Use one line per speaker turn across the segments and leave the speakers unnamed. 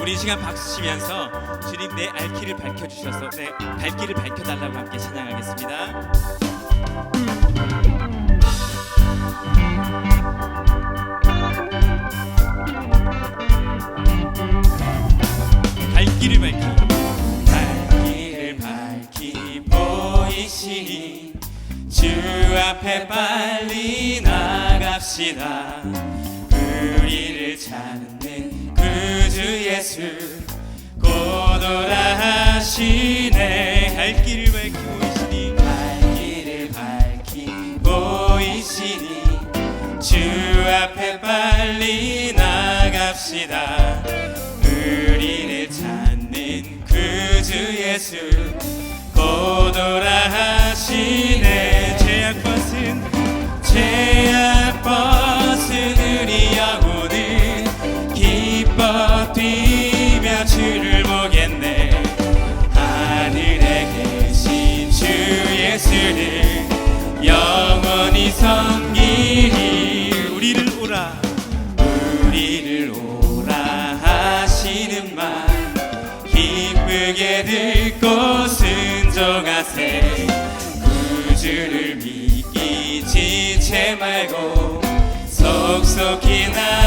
우리 이 시간 박수 치면서 주님 내 알길을 밝혀 주셔서 내 발길을 밝혀 달라고 함께 찬양하겠습니다. 발길을 밝히 발길을 밝히 보이시니 주 앞에 빨리 나갑시다 우리를 찾는 구주 예수 고도라 하시네. 갈 길을 밝히 보이시니 발길을 밝히 보이시니 주 앞에 빨리 나갑시다. 우리를 찾는 구주 예수 고도라 하시네 기쁘게 듣고 순종하세. 구주를 믿기 지체 말고 속속히 나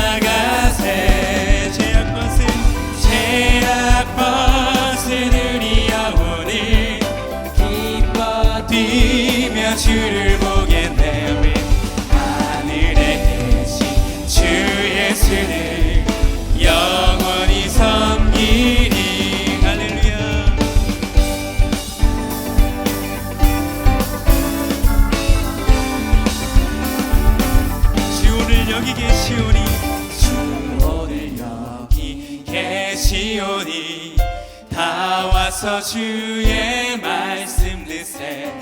시오니 다 와서 주의 말씀 듣세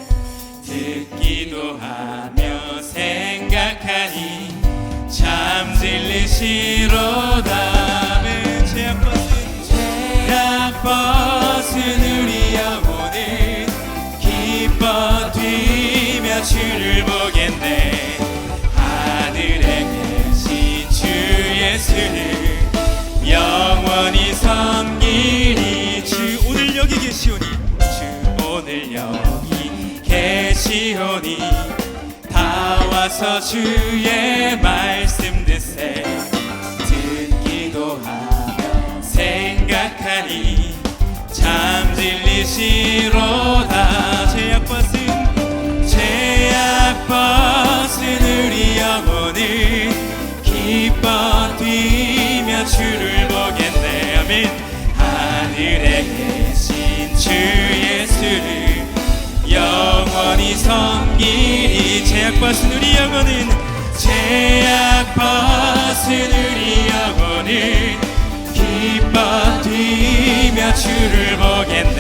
듣기도 하며 생각하니 참 진리시로다 내 제약벗은 제약벗은 우리 영혼을 기뻐 뛰며 주를 보겠네 영원히 섬기리 주 오늘 여기 계시오니 주 오늘 여기 계시오니 다 와서 주의 말씀 듣세. 듣기도 하며 생각하니 참 진리시로다 섬기리 제약벗은 우리 영혼은 제약벗은 우리 영혼을 기뻐 뛰며 주를 보겠네